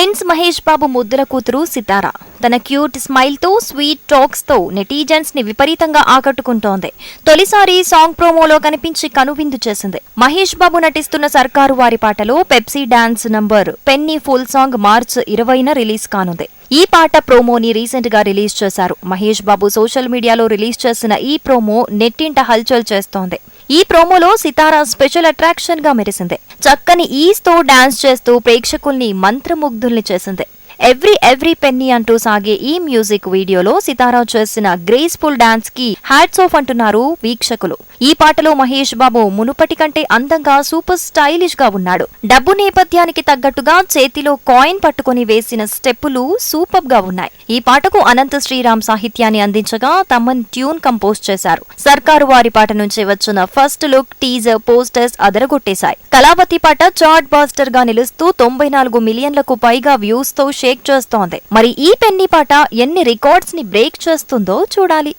Prince Mahesh Babu ముద్దుల కూతురు సితారా. తన క్యూట్ స్మైల్తో స్వీట్ టాక్స్తో నెటిజన్స్ని విపరీతంగా ఆకట్టుకుంటోంది. తొలిసారి సాంగ్ ప్రోమోలో కనిపించి కనువిందు చేసింది. మహేష్ బాబు నటిస్తున్న సర్కారు వారి పాటలో Pepsi dance number Penny full song March ఇరవైన రిలీజ్ కానుంది. ఈ పాట ప్రోమోని రీసెంట్గా రిలీజ్ చేశారు. మహేష్ బాబు సోషల్ మీడియాలో రిలీజ్ చేసిన ఈ ప్రోమో నెట్టింట హల్చల్ చేస్తోంది. ఈ ప్రోమోలో సితారా స్పెషల్ అట్రాక్షన్గా మెరిసింది. చక్కని ఈస్తో డాన్స్ చేస్తూ ప్రేక్షకుల్ని మంత్రముగ్ధుల్ని చేసింది. ఎవ్రీ ఎవ్రీ పెన్నీ అంటూ సాగే ఈ మ్యూజిక్ వీడియోలో సితారా చేసిన గ్రేస్ఫుల్ డాన్స్కి హ్యాట్స్ ఆఫ్ అంటున్నారు వీక్షకులు. ఈ పాటలో మహేష్ బాబు మునుపటి కంటే అందంగా సూపర్ స్టైలిష్గా ఉన్నాడు. డబ్బు నేపథ్యానికి తగ్గట్టుగా చేతిలో కాయిన్ పట్టుకొని వేసిన స్టెప్పులు సూపర్గా ఉన్నాయి. ఈ పాటకు అనంత శ్రీరామ్ సాహిత్యాన్ని అందించగా తమన్ ట్యూన్ కంపోజ్ చేశారు. సర్కారు వారి పాట నుంచి వచ్చిన ఫస్ట్ లుక్ టీజర్ పోస్టర్స్ అదరగొట్టేశాయి. కళావతి పాట చార్ట్ బాస్టర్గా నిలుస్తూ తొంభై నాలుగు మిలియన్లకు పైగా వ్యూస్తో షేక్ చేస్తోంది. మరి ఈ పెన్ని పాట ఎన్ని రికార్డ్స్ని బ్రేక్ చేస్తుందో చూడాలి.